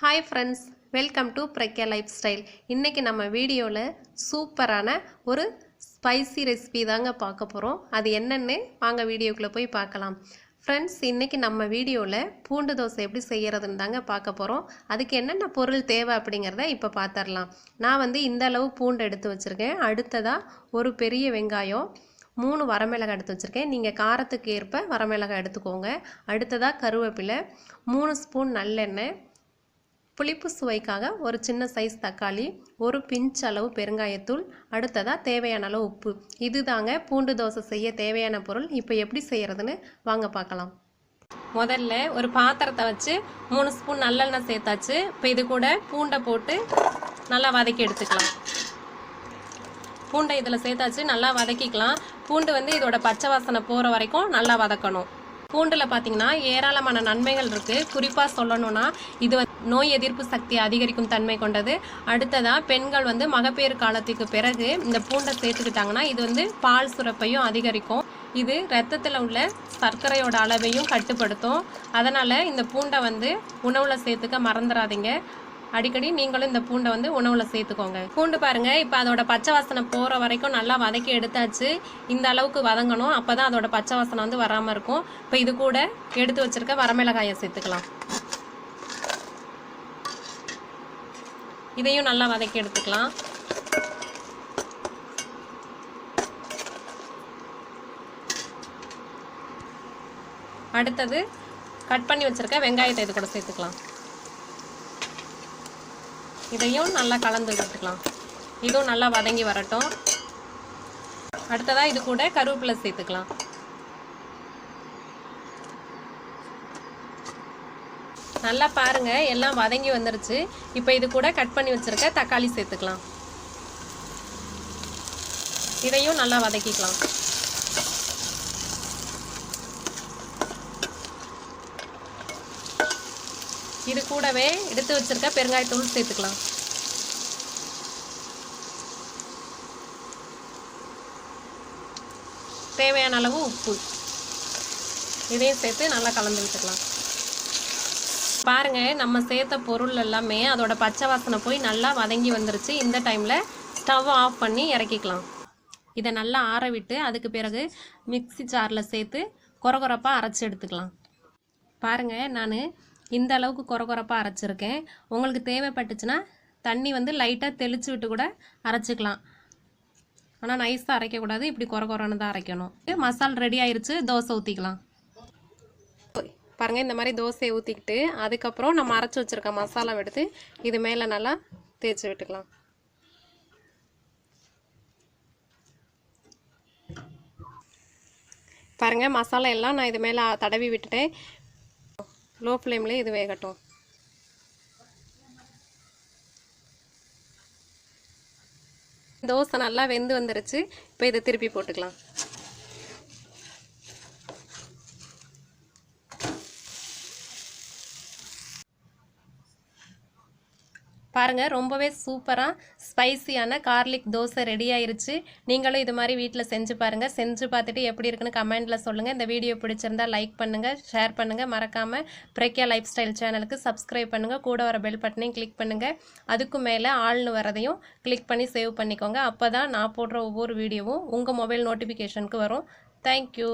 Hi friends welcome to Pragya lifestyle இன்றைக்கி நம்ம வீடியோவில் சூப்பரான ஒரு ஸ்பைசி ரெசிபி தாங்க பார்க்க போகிறோம் அது என்னென்னு வாங்க வீடியோக்குள்ளே போய் பார்க்கலாம். ஃப்ரெண்ட்ஸ் இன்றைக்கி நம்ம வீடியோவில் பூண்டு தோசை எப்படி செய்கிறதுன்னு தாங்க பார்க்க போகிறோம் அதுக்கு என்னென்ன பொருள் தேவை அப்படிங்கிறத இப்போ பார்த்துடலாம் நான் வந்து இந்த அளவு பூண்டு எடுத்து வச்சுருக்கேன். அடுத்ததாக ஒரு பெரிய வெங்காயம் மூணு வரமிளகாய் எடுத்து வச்சுருக்கேன். நீங்கள் காரத்துக்கு ஏற்ப வரமிளகாய் எடுத்துக்கோங்க. அடுத்ததாக கருவேப்பிலை மூணு ஸ்பூன் நல்லெண்ணெய் புளிப்பு சுவைக்காக ஒரு சின்ன சைஸ் தக்காளி ஒரு பிஞ்ச் அளவு பெருங்காயத்தூள் அடுத்ததாக தேவையான அளவு உப்பு. இது தாங்க பூண்டு தோசை செய்ய தேவையான பொருள். இப்போ எப்படி செய்கிறதுன்னு வாங்க பார்க்கலாம். முதல்ல ஒரு பாத்திரத்தை வச்சு மூணு ஸ்பூன் நல்லெண்ணெய் சேர்த்தாச்சு. இப்போ இது கூட பூண்டை போட்டு நல்லா வதக்கி எடுத்துக்கலாம். பூண்டை இதில் சேர்த்தாச்சு நல்லா வதக்கிக்கலாம். பூண்டு வந்து இதோட பச்சை வாசனை போகிற வரைக்கும் நல்லா வதக்கணும். பூண்டில் பார்த்தீங்கன்னா ஏராளமான நன்மைகள் இருக்குது குறிப்பாக சொல்லணும்னா இது நோய் எதிர்ப்பு சக்தி அதிகரிக்கும் தன்மை கொண்டது. அடுத்ததாக பெண்கள் வந்து மகப்பேறு காலத்துக்கு பிறகு இந்த பூண்டை சேர்த்துக்கிட்டாங்கன்னா இது வந்து பால் சுரப்பையும் அதிகரிக்கும். இது ரத்தத்தில் உள்ள சர்க்கரையோட அளவையும் கட்டுப்படுத்தும். அதனால் இந்த பூண்டை வந்து உணவில் சேர்த்துக்க மறந்துடாதீங்க அடிக்கடி நீங்களும் இந்த பூண்டை வந்து உணவில் சேர்த்துக்கோங்க. பூண்டு பாருங்க இப்போ அதோட பச்சை வாசனை போகிற வரைக்கும் நல்லா வதக்கி எடுத்தாச்சு. இந்த அளவுக்கு வதங்கணும். அப்போ தான் அதோட பச்சை வாசனை வந்து வராமல் இருக்கும். இப்போ இது கூட எடுத்து வச்சிருக்க வரமிளகாயை சேர்த்துக்கலாம். இதையும் நல்லா வதக்கி எடுத்துக்கலாம். அடுத்தது கட் பண்ணி வச்சிருக்க வெங்காயத்தை இது கூட சேர்த்துக்கலாம். இதையும் நல்லா கலந்து விட்டுக்கலாம் இதுவும் நல்லா வதங்கி வரட்டும். அடுத்ததாக இது கூட கருவேப்பிலை சேர்த்துக்கலாம். நல்லா பாருங்கள் எல்லாம் வதங்கி வந்துருச்சு. இப்போ இது கூட கட் பண்ணி வச்சுருக்க தக்காளி சேர்த்துக்கலாம். இதையும் நல்லா வதக்கிக்கலாம். இது கூடவே எடுத்து வச்சுருக்க பெருங்காயத்தூள் சேர்த்துக்கலாம். தேவையான அளவு உப்பு. இதையும் சேர்த்து நல்லா கலந்து விட்டுக்கலாம். பாருங்கள் நம்ம சேர்த்த பொருள் எல்லாமே அதோட பச்சை வாசனை போய் நல்லா வதங்கி வந்துருச்சு. இந்த டைமில் ஸ்டவ் ஆஃப் பண்ணி இறக்கிக்கலாம். இதை நல்லா ஆற விட்டு அதுக்கு பிறகு மிக்ஸி ஜாரில் சேர்த்து குறகுறப்பாக அரைச்சி எடுத்துக்கலாம். பாருங்கள் நான் இந்த அளவுக்கு கொர கொரப்பாக அரைச்சிருக்கேன். உங்களுக்கு தேவைப்பட்டுச்சுன்னா தண்ணி வந்து லைட்டாக தெளித்து விட்டு கூட அரைச்சிக்கலாம். ஆனால் நைஸாக அரைக்கக்கூடாது இப்படி கொர கொரன்னு தான் அரைக்கணும். மசால் ரெடி ஆயிடுச்சு தோசை ஊற்றிக்கலாம் பாருங்கள் இந்த மாதிரி தோசையை ஊற்றிக்கிட்டு அதுக்கப்புறம் நம்ம அரைச்சி வச்சுருக்க மசாலாவை எடுத்து இது மேலே நல்லா தேய்ச்சி விட்டுக்கலாம். பாருங்கள் மசாலா எல்லாம் நான் இது மேலே தடவி விட்டுட்டேன். லோ ஃப்ளேம்லேயே இது வேகட்டும். தோசை நல்லா வெந்து வந்துருச்சு. இப்போ இதை திருப்பி போட்டுக்கலாம். பாருங்கள் ரொம்பவே சூப்பராக ஸ்பைசியான கார்லிக் தோசை ரெடி ஆயிருச்சு. நீங்களும் இது மாதிரி வீட்டில் செஞ்சு பாருங்கள் செஞ்சு பார்த்துட்டு எப்படி இருக்குன்னு கமெண்ட்டில் சொல்லுங்கள் இந்த வீடியோ பிடிச்சிருந்தா லைக் பண்ணுங்கள் ஷேர் பண்ணுங்கள் மறக்காமல் பிரக்யா லைஃப் ஸ்டைல் சேனலுக்கு சப்ஸ்கிரைப் பண்ணுங்கள் கூட வர பெல் பட்டனையும் கிளிக் பண்ணுங்கள் அதுக்கு மேலே ஆள்னு வரதையும் கிளிக் பண்ணி சேவ் பண்ணிக்கோங்க. அப்போ தான் நான் போடுற ஒவ்வொரு வீடியோவும் உங்கள் மொபைல் நோட்டிஃபிகேஷனுக்கு வரும். தேங்க்யூ